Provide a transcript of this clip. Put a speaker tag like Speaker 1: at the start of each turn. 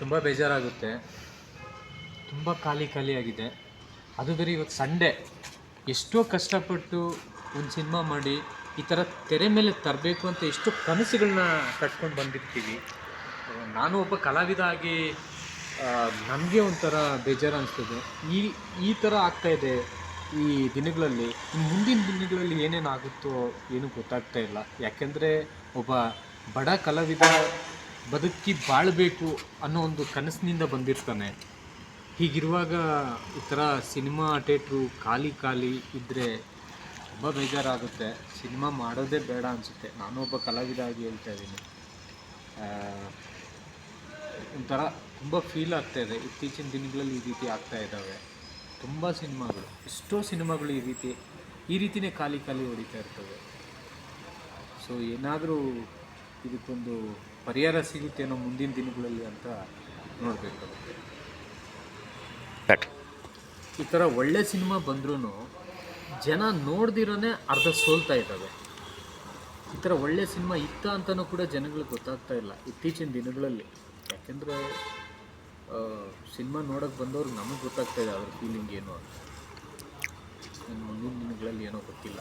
Speaker 1: ತುಂಬ ಬೇಜಾರಾಗುತ್ತೆ. ತುಂಬ ಖಾಲಿ ಖಾಲಿಯಾಗಿದೆ ಅದು ಬೇರೆ ಇವತ್ತು ಸಂಡೇ ಎಷ್ಟೋ ಕಷ್ಟಪಟ್ಟು ಒಂದು ಸಿನಿಮಾ ಮಾಡಿ ಈ ಥರ ತೆರೆ ಮೇಲೆ ತರಬೇಕು ಅಂತ ಎಷ್ಟೋ ಕನಸುಗಳನ್ನ ಕಟ್ಕೊಂಡು ಬಂದಿರ್ತೀವಿ. ನಾನು ಒಬ್ಬ ಕಲಾವಿದ ಆಗಿ ನನಗೆ ಒಂಥರ ಬೇಜಾರು ಅನಿಸ್ತದೆ. ಈ ಈ ಥರ ಆಗ್ತಾಯಿದೆ ಈ ದಿನಗಳಲ್ಲಿ. ಮುಂದಿನ ದಿನಗಳಲ್ಲಿ ಏನೇನು ಆಗುತ್ತೋ ಏನೂ ಗೊತ್ತಾಗ್ತಾ ಇಲ್ಲ. ಯಾಕೆಂದರೆ ಒಬ್ಬ ಬಡ ಕಲಾವಿದ ಬದುಕಿ ಬಾಳಬೇಕು ಅನ್ನೋ ಒಂದು ಕನಸಿನಿಂದ ಬಂದಿರ್ತಾನೆ. ಹೀಗಿರುವಾಗ ಈ ಥರ ಸಿನಿಮಾ ಥೇಟ್ರು ಖಾಲಿ ಖಾಲಿ ಇದ್ದರೆ ತುಂಬ ಬೇಜಾರಾಗುತ್ತೆ. ಸಿನಿಮಾ ಮಾಡೋದೇ ಬೇಡ ಅನಿಸುತ್ತೆ. ನಾನು ಒಬ್ಬ ಕಲಾವಿದ ಆಗಿ ಹೇಳ್ತಾ ಇದ್ದೀನಿ. ಒಂಥರ ತುಂಬ ಫೀಲ್ ಆಗ್ತಾ ಇದೆ. ಇತ್ತೀಚಿನ ದಿನಗಳಲ್ಲಿ ಈ ರೀತಿ ಆಗ್ತಾ ಇದ್ದಾವೆ. ತುಂಬ ಸಿನಿಮಾಗಳು, ಎಷ್ಟೋ ಸಿನಿಮಾಗಳು ಈ ರೀತಿ, ಈ ರೀತಿಯೇ ಖಾಲಿ ಖಾಲಿ ಹೊಡಿತಾ ಇರ್ತವೆ. ಸೊ ಏನಾದರೂ ಇದಕ್ಕೊಂದು ಪರಿಹಾರ ಸಿಗುತ್ತೇನೋ ಮುಂದಿನ ದಿನಗಳಲ್ಲಿ ಅಂತ ನೋಡಬೇಕಾಗುತ್ತೆ ಈ ಥರ ಒಳ್ಳೆ ಸಿನಿಮಾ ಬಂದ್ರೂ ಜನ ನೋಡ್ದಿರೋನೇ ಅರ್ಧ ಸೋಲ್ತಾ ಇದ್ದಾವೆ. ಈ ಥರ ಒಳ್ಳೆ ಸಿನಿಮಾ ಇತ್ತ ಅಂತಲೂ ಕೂಡ ಜನಗಳಿಗೆ ಗೊತ್ತಾಗ್ತಾ ಇಲ್ಲ ಇತ್ತೀಚಿನ ದಿನಗಳಲ್ಲಿ. ಯಾಕೆಂದರೆ ಸಿನಿಮಾ ನೋಡೋಕ್ಕೆ ಬಂದವ್ರಿಗೆ ನಮಗೆ ಗೊತ್ತಾಗ್ತಾ ಇದೆ ಅವ್ರ ಫೀಲಿಂಗ್ ಏನು ಅಂತ. ಮುಂದಿನ ದಿನಗಳಲ್ಲಿ ಏನೋ ಗೊತ್ತಿಲ್ಲ.